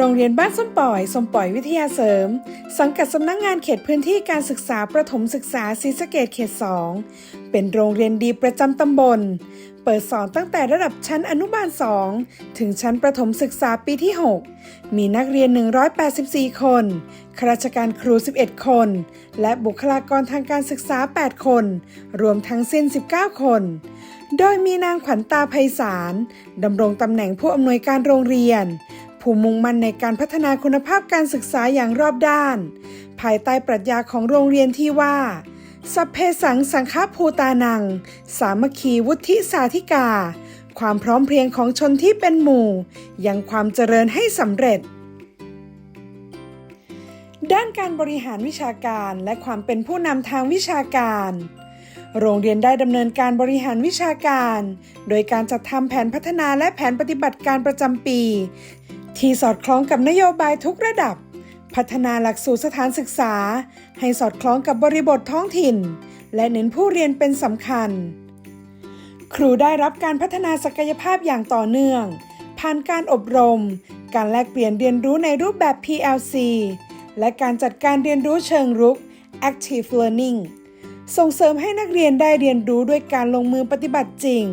โรงเรียนบ้านส้มปล่อย สมปล่อยวิทยาเสริม สังกัดสำนักงงานเขตพื้นที่การศึกษาประถมศึกษาศรีสะเกดเขต 2 เป็นโรงเรียนดีประจำตำบล เปิดสอนตั้งแต่ระดับชั้นอนุบาล 2 ถึงชั้นประถมศึกษาปีที่ 6 มีนักเรียน 184 คนข้าราชการครู 11 คน และบุคลากรทางการศึกษา 8 คน รวมทั้งสิ้น 19 คน โดยมีนางขวัญตาไพศาลดำรงตำแหน่งผู้อำนวยการโรงเรียน ผู้มุ่งมั่นในการพัฒนาคุณภาพการศึกษาอย่างรอบด้าน ภายใต้ปรัชญาของโรงเรียนที่ว่า สัพเพสังสังฆภูตานัง สามัคคีวุฒิสาธิกา ความพร้อมเพรียงของชนที่เป็นหมู่ ยังความเจริญให้สำเร็จด้านการบริหารวิชาการและความเป็นผู้นำทางวิชาการ โรงเรียนได้ดำเนินการบริหารวิชาการ โดยการจัดทำแผนพัฒนาและแผนปฏิบัติการประจำปี ที่สอดคล้องกับนโยบายทุกระดับ พัฒนาหลักสูตรสถานศึกษา ให้สอดคล้องกับบริบทท้องถิ่น และเน้นผู้เรียนเป็นสำคัญ ครูได้รับการพัฒนาศักยภาพอย่างต่อเนื่อง ผ่านการอบรม การแลกเปลี่ยนเรียนรู้ในรูปแบบ PLC และการจัดการเรียนรู้เชิงรุก Active Learning ส่งเสริมให้นักเรียนได้เรียนรู้ด้วยการลงมือปฏิบัติจริง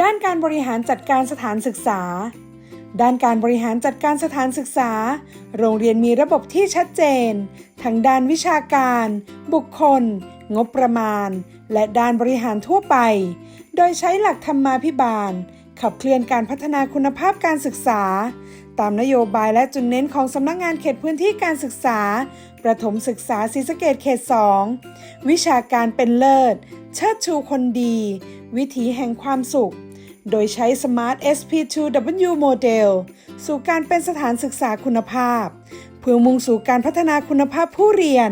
ด้านการบริหารจัดการสถานศึกษา ด้านการบริหารจัดการสถานศึกษา โรงเรียนมีระบบที่ชัดเจน ทั้งด้านวิชาการ บุคคล งบประมาณ และด้านบริหารทั่วไป โดยใช้หลักธรรมาภิบาล ขับเคลื่อนการพัฒนาคุณภาพการศึกษา ตามนโยบายและจุดเน้นของสำนักงงานเขตพื้นที่การศึกษา ประถมศึกษาศรีสะเกดเขต 2 วิชาการเป็นเลิศ เชิดชูคนดี วิถีแห่งความสุข โดยใช้ Smart SP2W Model สู่การเป็นสถานศึกษาคุณภาพ เพื่อมุ่งสู่การพัฒนาคุณภาพผู้เรียน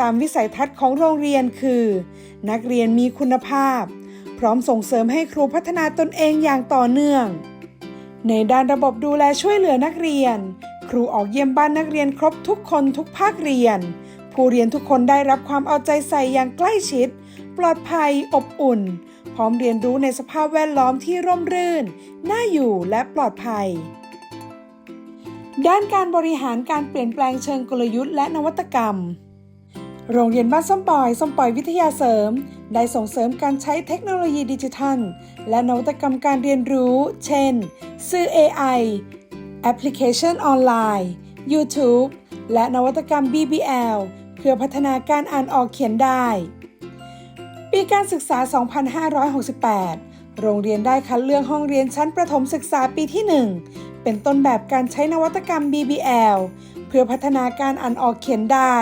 ตามวิสัยทัศน์ของโรงเรียนคือ นักเรียนมีคุณภาพ พร้อมส่งเสริมให้ครูพัฒนาตนเองอย่างต่อเนื่อง ในด้านระบบดูแลช่วยเหลือนักเรียน ครูออกเยี่ยมบ้านนักเรียนครบทุกคนทุกภาคเรียน ผู้เรียนทุกคนได้รับความเอาใจใส่อย่างใกล้ชิด ปลอดภัยอบอุ่น พร้อมเรียนรู้ในสภาพแวดล้อมที่ร่มรื่น น่าอยู่และปลอดภัย ด้านการบริหารการเปลี่ยนแปลงเชิงกลยุทธ์และนวัตกรรม โรงเรียนบ้านส้มปล่อยส้มปล่อยวิทยาเสริม ได้ส่งเสริมการใช้เทคโนโลยีดิจิทัล และนวัตกรรมการเรียนรู้ เช่น สื่อ AI แอปพลิเคชันออนไลน์ YouTube และนวัตกรรม BBL เพื่อพัฒนาการอ่านออกเขียนได้ ปีการศึกษา 2568 โรงเรียนได้คัดเลือกห้องเรียนชั้นประถมศึกษาปีที่ 1 เป็นต้นแบบการใช้นวัตกรรม BBL เพื่อพัฒนาการอ่านออกเขียนได้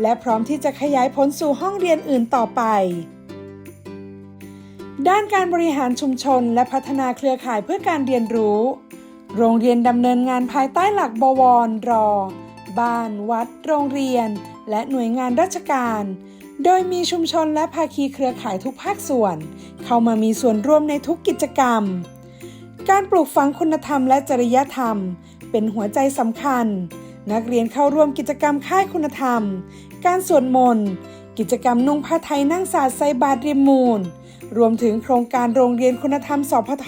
และพร้อมที่จะขยายผลสู่ห้องเรียนอื่นต่อไป ด้านการบริหารชุมชนและพัฒนาเครือข่ายเพื่อการเรียนรู้ โรงเรียนดำเนินงานภายใต้หลักบวรรอ บ้าน วัด โรงเรียน และหน่วยงานราชการ โดยมีชุมชนและภาคีเครือข่ายทุกภาคส่วน เข้ามามีส่วนร่วมในทุกกิจกรรม การปลูกฝังคุณธรรมและจริยธรรม เป็นหัวใจสำคัญ นักเรียนเข้าร่วมกิจกรรมค่ายคุณธรรม การสวดมนต์กิจกรรมนุ่งผ้าไทยนั่งสาดไซบาตรริมมูล รวมถึงโครงการโรงเรียนคุณธรรมสพท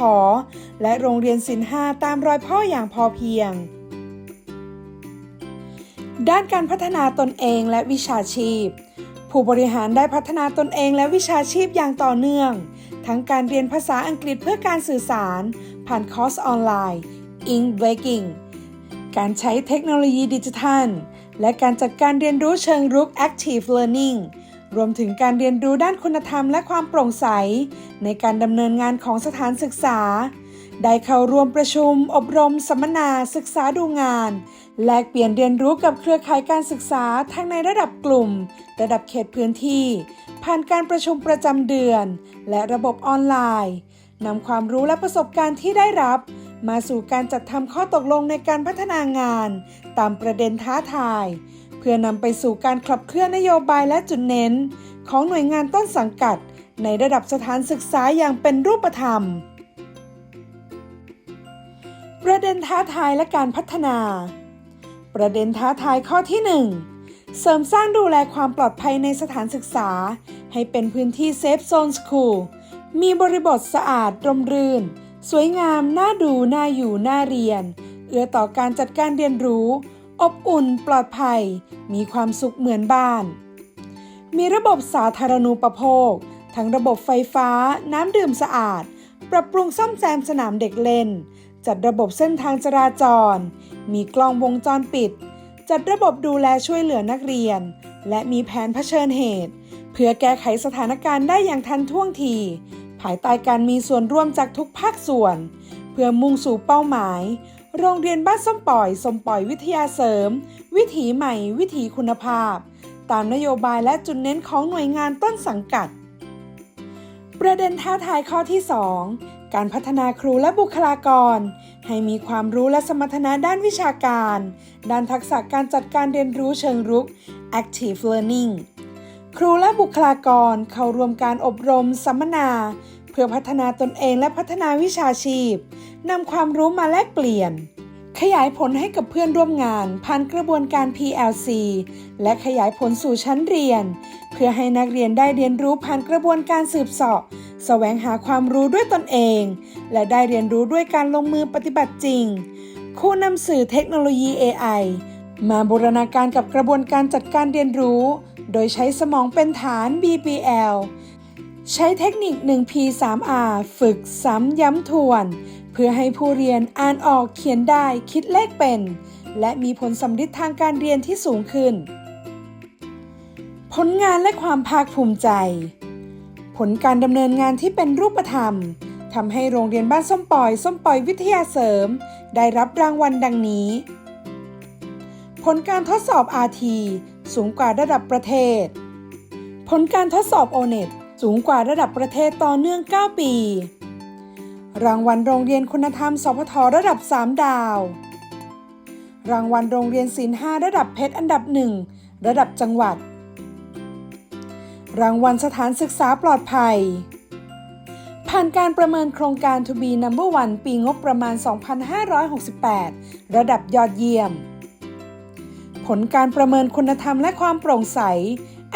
และโรงเรียนศิลห้าตามรอยพ่ออย่างพอเพียง ด้านการพัฒนาตนเองและวิชาชีพ ผู้บริหารได้พัฒนาตนเองและวิชาชีพอย่างต่อเนื่อง ทั้งการเรียนภาษาอังกฤษเพื่อการสื่อสาร ผ่านคอร์สออนไลน์ i n Breaking การใช้เทคโนโลยีดิจิทัล และการจัดการเรียนรู้เชิงรุก Active Learning รวมถึงการเรียนรู้ด้านคุณธรรมและความโปร่งใส ในการดำเนินงานของสถานศึกษา ได้เข้าร่วมประชุม อบรม สัมมนา ศึกษาดูงาน แลกเปลี่ยนเรียนรู้กับเครือข่ายการศึกษาทั้งในระดับกลุ่ม ระดับเขตพื้นที่ ผ่านการประชุมประจำเดือน และระบบออนไลน์นำความรู้และประสบการณ์ที่ได้รับ มาสู่การจัดทำข้อตกลงในการพัฒนางาน ตามประเด็นท้าทาย เพื่อนำไปสู่การขับเคลื่อนนโยบายและจุดเน้น ของหน่วยงานต้นสังกัด ในระดับสถานศึกษาอย่างเป็นรูปธรรม ประเด็นท้าทายและการพัฒนา ประเด็นท้าทายข้อที่ 1 เสริมสร้างดูแลความปลอดภัยในสถานศึกษา ให้เป็นพื้นที่เซฟโซนสคูล มีบริบทสะอาดรมรื่น สวยงาม น่าดู น่าอยู่ น่าเรียน เอื้อต่อการจัดการเรียนรู้ อบอุ่น ปลอดภัย มีความสุขเหมือนบ้าน มีระบบสาธารณูปโภค ทั้งระบบไฟฟ้า น้ำดื่มสะอาด ปรับปรุงซ่อมแซมสนามเด็กเล่น จัดระบบเส้นทางจราจร มีกล้องวงจรปิด จัดระบบดูแลช่วยเหลือนักเรียน และมีแผนเผชิญเหตุ เพื่อแก้ไขสถานการณ์ได้อย่างทันท่วงที ภายใต้การมีส่วนร่วมจากทุกภาคส่วน เพื่อมุ่งสู่เป้าหมาย โรงเรียนบ้านส้มปล่อยสมปล่อยวิทยาเสริม วิถีใหม่ วิถีคุณภาพ ตามนโยบายและจุดเน้นของหน่วยงานต้นสังกัด ประเด็นท้าทายข้อที่ 2 การพัฒนาครูและบุคลากร ให้มีความรู้และสมรรถนะด้านวิชาการ ด้านทักษะการจัดการเรียนรู้เชิงรุก active learning ครูและบุคลากรเข้าร่วมการอบรม สัมมนา เพื่อพัฒนาตนเองและพัฒนาวิชาชีพนำความรู้มาแลกเปลี่ยน ขยายผลให้กับเพื่อนร่วมงาน ผ่านกระบวนการ PLC และขยายผลสู่ชั้นเรียน เพื่อให้นักเรียนได้เรียนรู้ผ่านกระบวนการสืบเสาะแสวงหาความรู้ด้วยตนเอง และได้เรียนรู้ด้วยการลงมือปฏิบัติจริงคู่นำสื่อเทคโนโลยี AI มาบูรณาการกับกระบวนการจัดการเรียนรู้ โดยใช้สมองเป็นฐาน BPL ใช้เทคนิค 1P 3R ฝึกซ้ำย้ำทวน พื่อให้ผู้เรียนอ่านออกเขียนได้คิดเลขเป็น และมีผลสำลิดทางการเรียนที่สูงขึ้น ผลงานและความภาคภูมิใจ ผลการดำเนินงานที่เป็นรูปธรรมทำให้โรงเรียนบ้านส้มปล่อย ส้มปล่อยวิทยาเสริม ได้รับรางวัลดังนี้ ผลการทดสอบ RT สูงกว่าระดับประเทศ ผลการทดสอบ o n e t สูงกว่าระดับประเทศต่อเนื่อง 9 ปี รางวัลโรงเรียนคุณธรรมสพทระดับ 3 ดาว รางวัลโรงเรียนศิลป์5ระดับเพชรอันดับ1ระดับจังหวัด รางวัลสถานศึกษาปลอดภัย ผ่านการประเมินโครงการ To be Number One ปีงบประมาณ 2568 ระดับยอดเยี่ยม ผลการประเมินคุณธรรมและความโปร่งใส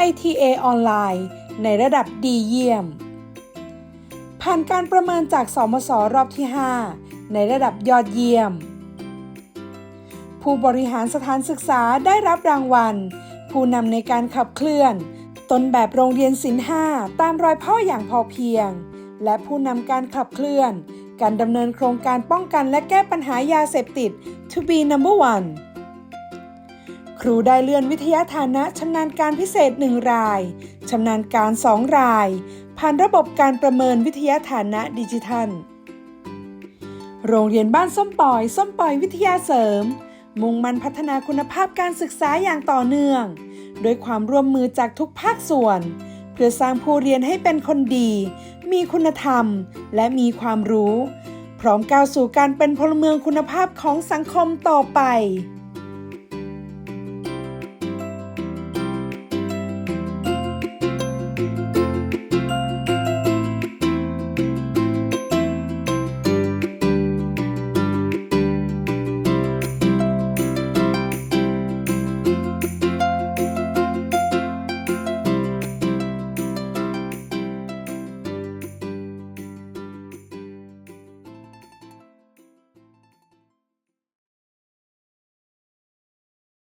ITA ออนไลน์ ในระดับดีเยี่ยม ผ่านการประเมินจากสมสรอบที่ 5 ในระดับยอดเยี่ยม ผู้บริหารสถานศึกษาได้รับรางวัล ผู้นำในการขับเคลื่อนต้นแบบโรงเรียนศิลป์5ตามรอยพ่ออย่างพอเพียง และผู้นำการขับเคลื่อน การดำเนินโครงการป้องกันและแก้ปัญหายาเสพติด to be number one ครูได้เลื่อนวิทยาฐานะชำนาญการพิเศษ 1 ราย ชำนาญการ 2 ราย ผ่านระบบการประเมินวิทยาฐานะดิจิทัล โรงเรียนบ้านส้มปล่อยส้มปล่อยวิทยาเสริม มุ่งมั่นพัฒนาคุณภาพการศึกษาอย่างต่อเนื่องโดยความร่วมมือจากทุกภาคส่วน เพื่อสร้างผู้เรียนให้เป็นคนดี มีคุณธรรม และมีความรู้ พร้อมก้าวสู่การเป็นพลเมืองคุณภาพของสังคมต่อไป